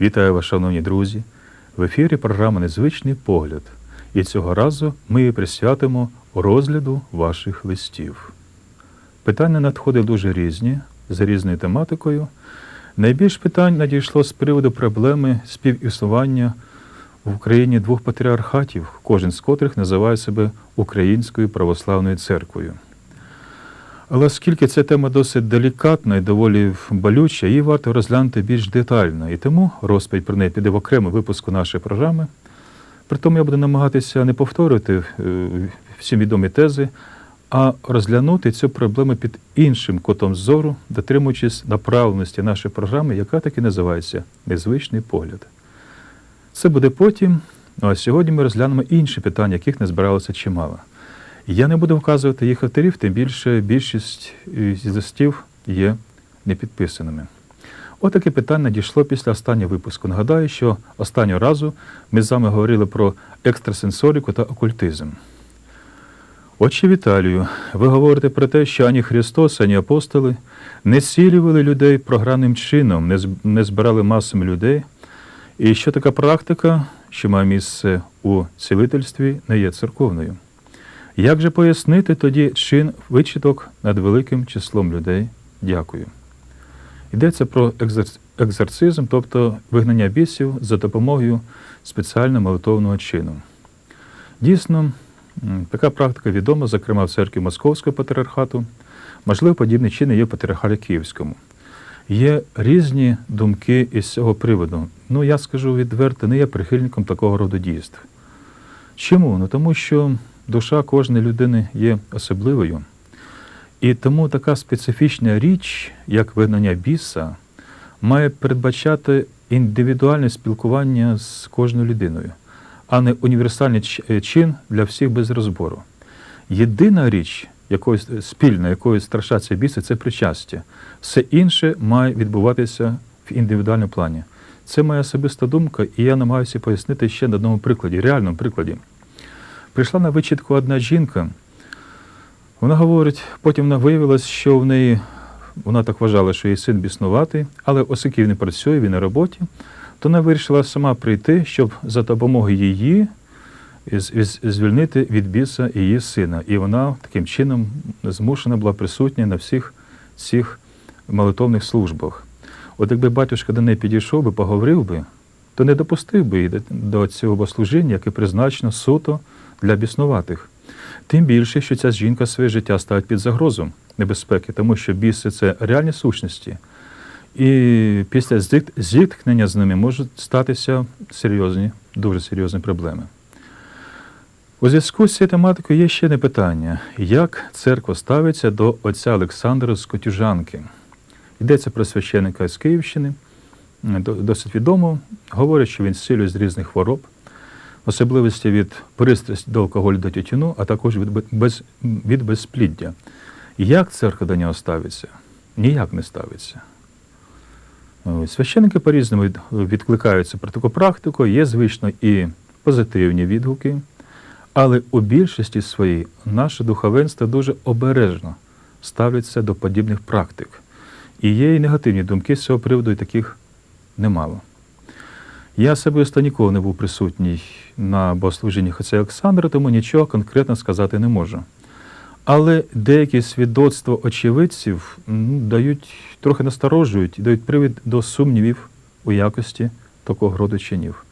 Вітаю вас, шановні друзі! В ефірі програма Незвичний погляд. І цього разу ми її присвятимо розгляду ваших листів. Питання надходили дуже різні, за різною тематикою. Найбільш питань надійшло з приводу проблеми співіснування в Україні двох патріархатів, кожен з котрих називає себе Українською православною церквою. Але оскільки ця тема досить делікатна і доволі болюча, її варто розглянути більш детально. І тому розповідь про неї піде в окрему випуску нашої програми. Притому я буду намагатися не повторювати е, всі відомі тези, а розглянути цю проблему під іншим кутом зору, дотримуючись направленості нашої програми, яка так і називається Незвичний погляд. Це буде потім. Ну а сьогодні ми розглянемо інші питання, яких не збиралося чимало. Я не буду вказувати їх авторів, тим більше більшість з листів є непідписаними. Отаке питання надійшло після останнього випуску. Нагадаю, що останнього разу ми з вами говорили про екстрасенсоріку та окультизм. Отче Віталію, ви говорите про те, що ані Христос, ані апостоли не зцілювали людей програнним чином, не збирали масами людей, і що така практика, що має місце у цілительстві, не є церковною. Як же пояснити тоді чин вичиток над великим числом людей? Дякую. Йдеться про екзорцизм, тобто вигнання бісів за допомогою спеціального молитовного чину. Дійсно, така практика відома, зокрема в церкві Московського патріархату, можливо, подібні чини є в патріархаті Київському. Є різні думки із цього приводу. Ну, я скажу відверто, не є прихильником такого роду дійств. Чому? Ну тому що душа кожної людини є особливою. І тому така специфічна річ, як вигнання біса, має передбачати індивідуальне спілкування з кожною людиною, а не універсальний е, чин для всіх без розбору. Єдина річ, якоюсь спільна, якою страшаться біси, це причастя. Все інше має відбуватися в індивідуальному плані. Це моя особиста думка, і я намагаюся пояснити ще на одному прикладі, реальному прикладі. Прийшла на вичітку одна жінка. Вона говорить, потім вона виявилось, що в неї вона так вважала, що її син біснуватий, але оскільки він не працює, він на роботі, то вона вирішила сама прийти, щоб за допомогою її звільнити від біса її сина. І вона таким чином змушена була присутня на всіх цих молитовних службах. От якби батюшка до неї підійшов би, поговорив би, то не допустив би до- цього богослужіння, яке призначено суто для біснуватих. Тим більше, що ця жінка своє життя ставить під загрозу небезпеки, тому що біси це реальні сущності. І після зіт- зіткнення з ними можуть статися серйозні, дуже серйозні проблеми. У зв'язку з цією тематикою є ще одне питання: як церква ставиться до отця Олександра з Котюжанки? Йдеться про священника з Київщини, досить відомо. Говорять, що він зцілює з різних хвороб, особливості від пристрасті до алкоголю до тютюну, а також від, без, від безпліддя. Як церква до нього ставиться? Ніяк не ставиться. Священники по-різному відкликаються про таку практику, є, звично, і позитивні відгуки, але у більшості своїй наше духовенство дуже обережно ставляться до подібних практик. І є і негативні думки з цього приводу, і таких немало. Я особисто ніколи не був присутній на богослужіннях отця Олександра, тому нічого конкретно сказати не можу. Але деякі свідоцтва очевидців ну, дають трохи насторожують і дають привід до сумнівів у якості такого роду чинів.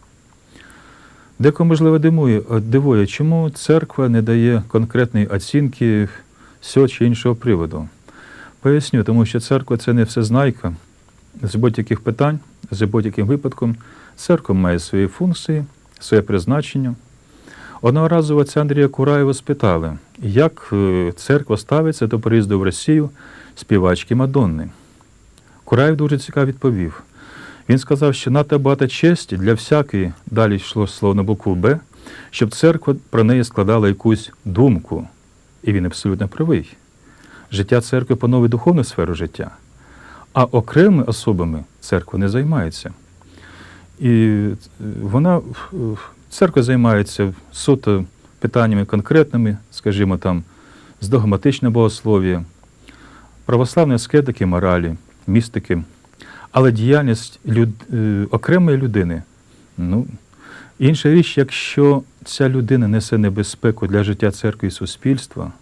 Декого, можливо, дивує, дивує, чому церква не дає конкретної оцінки цього чи іншого приводу. Поясню, тому що церква це не всезнайка. З будь-яких питань, з будь-яким випадком, церква має свої функції, своє призначення. Одного разу отця Андрія Кураєва спитали, як е, церква ставиться до приїзду в Росію співачки Мадонни. Кураєв дуже цікаво відповів. Він сказав, що надто багато честі для всякої, далі йшло слово на букву Б, щоб церква про неї складала якусь думку. І він абсолютно правий. Життя церкви панове духовну сферу життя, а окремими особами церква не займається. І е, вона, е, церква займається суто питаннями конкретними, скажімо там, з догматичного богослов'я, православної аскетики, моралі, містики. Але діяльність люд... е, окремої людини, ну, інша річ, якщо ця людина несе небезпеку для життя церкви і суспільства,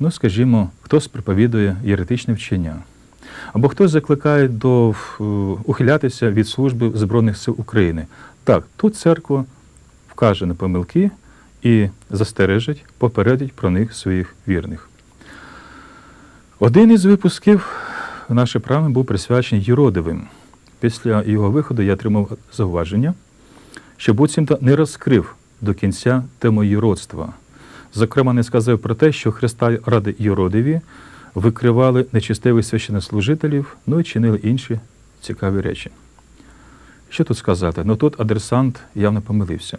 ну, скажімо, хтось проповідує єретичне вчення, або хтось закликає до е, ухилятися від служби Збройних сил України. Так, тут церква вкаже на помилки і застережить, попередить про них своїх вірних. Один із випусків нашої програми був присвячений Єродивим. Після його виходу я отримав зауваження, що буцімто не розкрив до кінця тему єродства. Зокрема, не сказав про те, що Христа ради Єродиві викривали нечистивих священнослужителів, ну і чинили інші цікаві речі. Що тут сказати? Ну тут адресант явно помилився.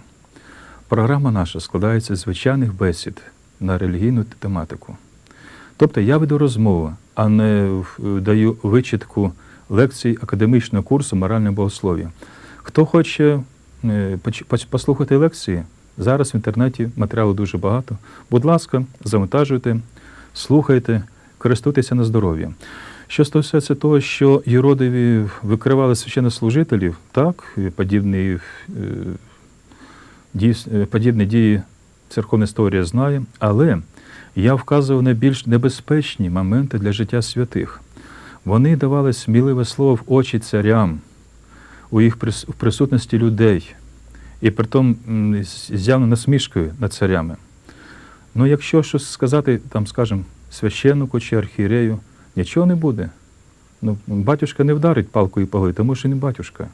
Програма наша складається з звичайних бесід на релігійну тематику. Тобто я веду розмову, а не даю вичитку лекцій академічного курсу моральне богослов'я. Хто хоче е, послухати лекції, зараз в інтернеті матеріалу дуже багато. Будь ласка, завантажуйте, слухайте, користуйтеся на здоров'я. Що стосується того, що Єродові викривали священнослужителів, так, подібні, е, е, подібні дії церковна історія знає, але я вказував на більш небезпечні моменти для життя святих. Вони давали сміливе слово в очі царям у їх присутності людей, і притом м, з з явно насмішкою над царями. Ну, якщо щось сказати, там, скажімо, священнику чи архієрею, нічого не буде. Ну, батюшка не вдарить палкою по голові, тому що не батюшка.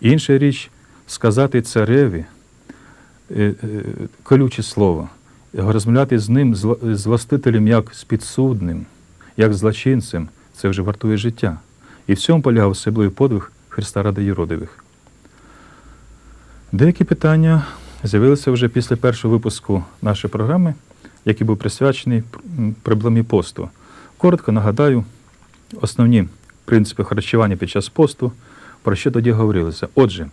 Інша річ сказати цареві е, е, колюче слово, розмовляти з ним, з властителем, як з підсудним, як злочинцем, це вже вартує життя. І в цьому полягав особливий подвиг Христа ради Єродових. Деякі питання з'явилися вже після першого випуску нашої програми, який був присвячений проблемі посту. Коротко нагадаю основні принципи харчування під час посту, про що тоді говорилося. Отже,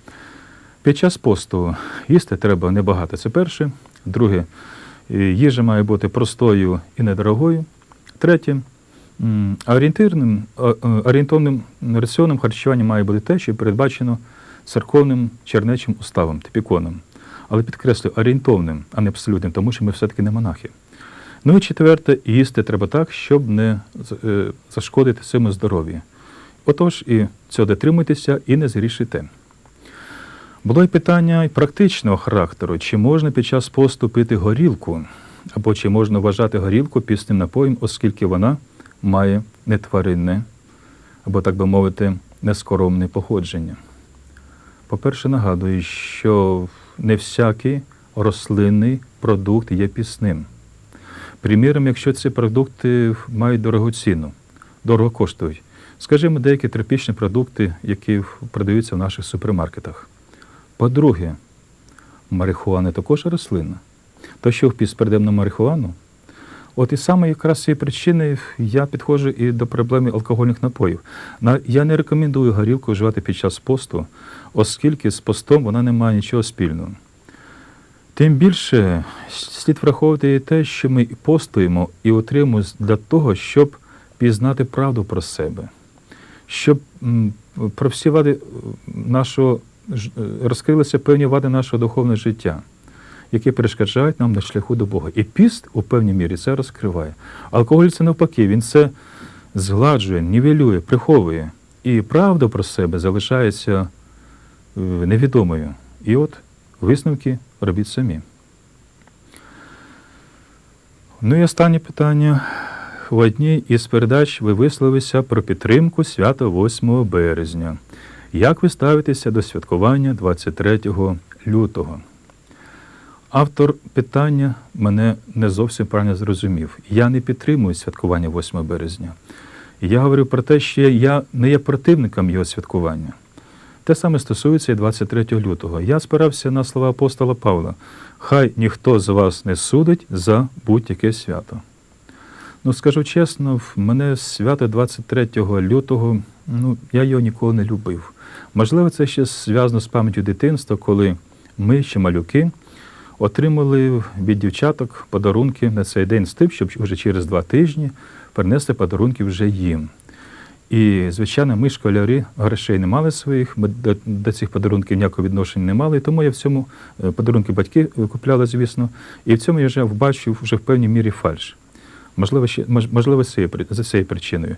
під час посту їсти треба небагато. Це перше. Друге, е, їжа має бути простою і недорогою. Третє, орієнтирним, орієнтовним раціоном харчування має бути те, що передбачено церковним чернечим уставом, типіконом. Але підкреслю, орієнтовним, а не абсолютним, тому що ми все-таки не монахи. Ну і четверте, їсти треба так, щоб не е, зашкодити своєму здоров'ю. Отож, і цього дотримуйтеся і не зрішите. Було й питання практичного характеру, чи можна під час посту пити горілку, або чи можна вважати горілку пісним напоєм, оскільки вона має не тваринне, або, так би мовити, нескоромне походження. По-перше, нагадую, що не всякий рослинний продукт є пісним. Приміром, якщо ці продукти мають дорогу ціну, дорого коштують. Скажімо, деякі тропічні продукти, які продаються в наших супермаркетах. По-друге, марихуана також рослина. То що в піст перейдемо на марихуану? От і саме якраз цієї причини я підходжу і до проблеми алкогольних напоїв. Я не рекомендую горілку вживати під час посту, оскільки з постом вона не має нічого спільного. Тим більше слід враховувати і те, що ми і постуємо і отримуємо для того, щоб пізнати правду про себе, щоб про всі вади нашого е, розкрилися певні вади нашого духовного життя, які перешкоджають нам на шляху до Бога. І піст у певній мірі це розкриває. Алкоголь це навпаки, він це згладжує, нівелює, приховує. І правда про себе залишається е, невідомою. І от висновки робіть самі. Ну і останнє питання. В одній із передач ви висловилися про підтримку свята 8 березня. Як ви ставитеся до святкування 23 лютого? Автор питання мене не зовсім правильно зрозумів. Я не підтримую святкування 8 березня. Я говорю про те, що я не є противником його святкування. Те саме стосується і 23 лютого. Я спирався на слова апостола Павла: Хай ніхто з вас не судить за будь-яке свято. Ну, скажу чесно, в мене свято 23 лютого, ну, я його ніколи не любив. Можливо, це ще зв'язано з пам'яттю дитинства, коли ми, ще малюки, отримали від дівчаток подарунки на цей день з тим, щоб вже через два тижні принесли подарунки вже їм. І, звичайно, ми, школярі, грошей не мали своїх, ми до, до цих подарунків ніякого відношення не мали. Тому я в цьому е, подарунки батьки купляли, звісно, і в цьому я вже бачив вже в певній мірі фальш. Можливо, ще, можливо, за цією причиною.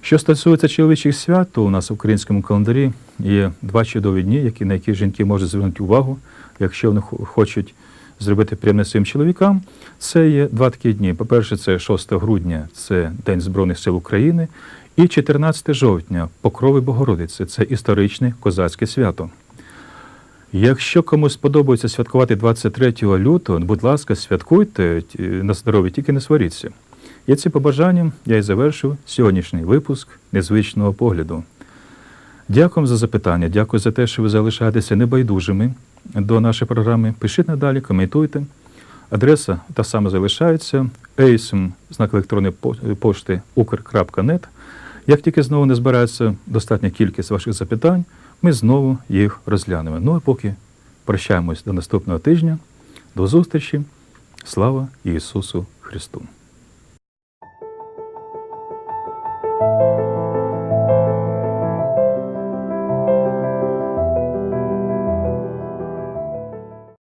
Що стосується чоловічих свят, то у нас в українському календарі є два чудові дні, які, на які жінки можуть звернути увагу, якщо вони хочуть зробити приємне своїм чоловікам. Це є два такі дні. По-перше, це 6 грудня, це День Збройних сил України, і 14 жовтня, Покрови Богородиці, це історичне козацьке свято. Якщо комусь подобається святкувати 23 лютого, будь ласка, святкуйте на здоров'я, тільки не сваріться. І цим побажанням я і завершив сьогоднішній випуск незвичного погляду. Дякую за запитання, дякую за те, що ви залишаєтеся небайдужими до нашої програми. Пишіть надалі, коментуйте. Адреса та сама залишається eism, знак електронної пошти ukr.net. Як тільки знову не збирається достатня кількість ваших запитань, ми знову їх розглянемо. Ну а поки прощаємось до наступного тижня. До зустрічі. Слава Ісусу Христу!